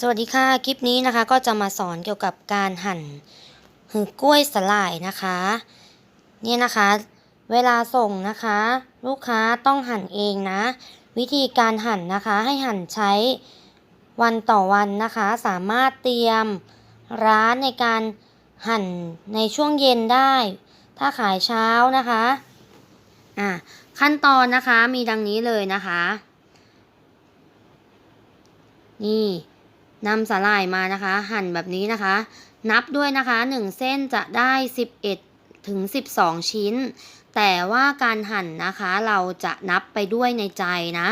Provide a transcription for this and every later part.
สวัสดีค่ะ คลิปนี้นะคะก็จะมาสอนเกี่ยวกับการหั่นหือกล้วยสลายนะคะเนี่ยนะคะ เวลาส่งนะคะ ลูกค้าต้องหั่นเองนะ วิธีการหั่นนะคะให้หั่นใช้วันต่อวันนะคะ สามารถเตรียมร้านในการหั่นในช่วงเย็นได้ ถ้าขายเช้านะคะอะขั้นตอนนะคะมีดังนี้เลยนะคะ นี่ นำสาหร่ายมานะคะ หั่นแบบนี้นะคะ นับด้วยนะคะ 1 เส้นจะได้ 11 ถึง 12 ชิ้น แต่ว่าการหั่นนะคะเราจะนับไปด้วยในใจนะ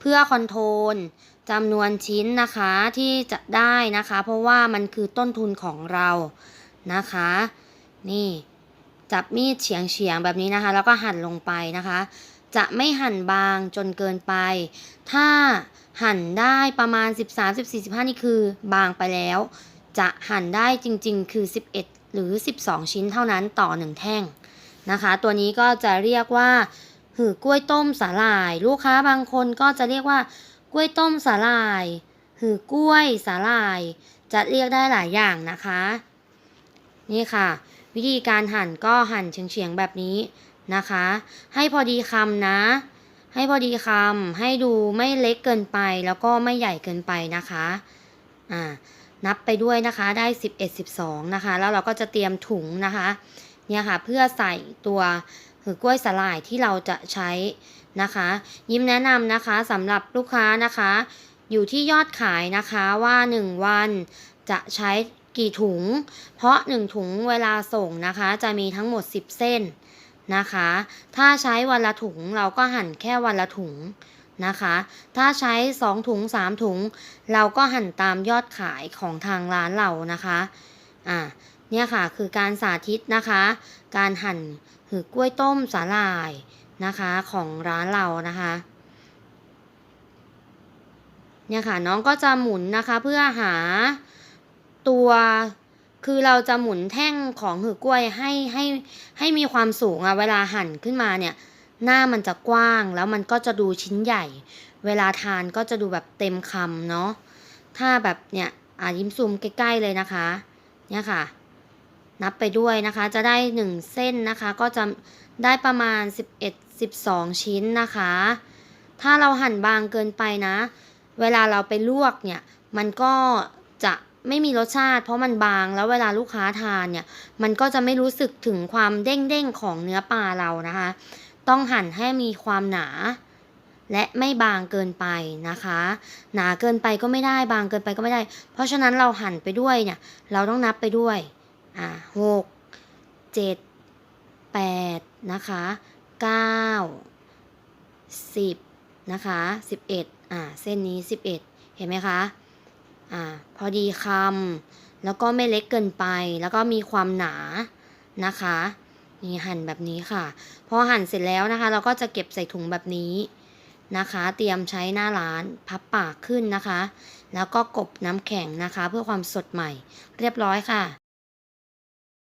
เพื่อคอนโทรลจำนวนชิ้นนะคะที่จะได้นะคะ เพราะว่ามันคือต้นทุนของเรานะคะ นี่จับมีดเฉียงเฉียงแบบนี้นะคะ แล้วก็หั่นลงไปนะคะ จะไม่หั่นบางจนเกินไป ถ้าหั่นได้ประมาณ 13 14 15 นี่คือบางไปแล้ว จะหั่นได้จริงๆ คือ 11 หรือ 12 ชิ้นเท่านั้นต่อ 1 แท่งนะคะ ตัวนี้ก็จะเรียกว่าหือกล้วยต้มสาหร่าย ลูกค้าบางคนก็จะเรียกว่ากล้วยต้มสาหร่ายหือกล้วยสาหร่าย จะเรียกได้หลายอย่างนะคะ นี่ค่ะ วิธีการหั่นก็หั่นเฉียงๆแบบนี้ นะคะ ให้พอดีคำนะ ให้พอดีคำให้ดูไม่เล็กเกินไปแล้วก็ไม่ใหญ่เกินไปนะคะอ่านับไปด้วยนะคะได้ 11 12นะคะ แล้วเราก็จะเตรียมถุงนะคะเนี่ยค่ะเพื่อใส่ตัวหือกล้วยสลายที่เราจะใช้นะคะ ยิ้มแนะนำนะคะสำหรับลูกค้านะคะ อยู่ที่ยอดขายนะคะว่า 1 วันจะใช้กี่ถุง เพราะ 1 ถุงเวลาส่งนะคะ จะมีทั้งหมด 10 เส้น นะคะ ถ้าใช้วันละถุงเราก็หั่นแค่วันละถุงนะคะ ถ้าใช้ 2 ถุง 3 ถุง เราก็หั่นตามยอดขายของทางร้านเรานะคะอ่าเนี่ยค่ะคือการสาธิตนะคะ การหั่นหือกล้วยต้มสาหร่ายนะคะของร้านเรานะคะเนี่ยค่ะน้องก็จะหมุนนะคะเพื่อหาตัว คือเราจะหมุนแท่งของหือกล้วยให้ให้ให้มีความสูงอะเวลาหั่นขึ้นมาเนี่ย หน้ามันจะกว้างแล้วมันก็จะดูชิ้นใหญ่ เวลาทานก็จะดูแบบเต็มคำเนาะถ้าแบบเนี่ยอ่ายิ้มซูมใกล้ๆเลยนะคะ เนี่ยค่ะ นับไปด้วยนะคะ จะได้ 1 เส้นนะคะ ก็จะได้ประมาณ 11 12 ชิ้นนะคะ ถ้าเราหั่นบางเกินไปนะ เวลาเราไปลวกเนี่ย มันก็จะ ไม่มีรสชาติ เพราะมันบางแล้วเวลาลูกค้าทานเนี่ย มันก็จะไม่รู้สึกถึงความเด้งๆของเนื้อปลาเรานะคะ ต้องหั่นให้มีความหนา และไม่บางเกินไปนะคะ หนาเกินไปก็ไม่ได้บางเกินไปก็ไม่ได้ เพราะฉะนั้นเราหั่นไปด้วยเนี่ย เราต้องนับไปด้วยอ่าหกเจ็ดแปดนะคะเก้าสิบนะคะสิบเอ็ดอ่าเส้นนี้สิบเอ็ดเห็นไหมคะ อ่าพอดีคำแล้วก็ไม่เล็กเกินไป แล้วก็มีความหนานะคะนี่หั่นแบบนี้ค่ะ พอหั่นเสร็จแล้วนะคะ เราก็จะเก็บใส่ถุงแบบนี้นะคะ เตรียมใช้หน้าร้านพับปากขึ้นนะคะ แล้วก็กบน้ำแข็งนะคะ เพื่อความสดใหม่ เรียบร้อยค่ะ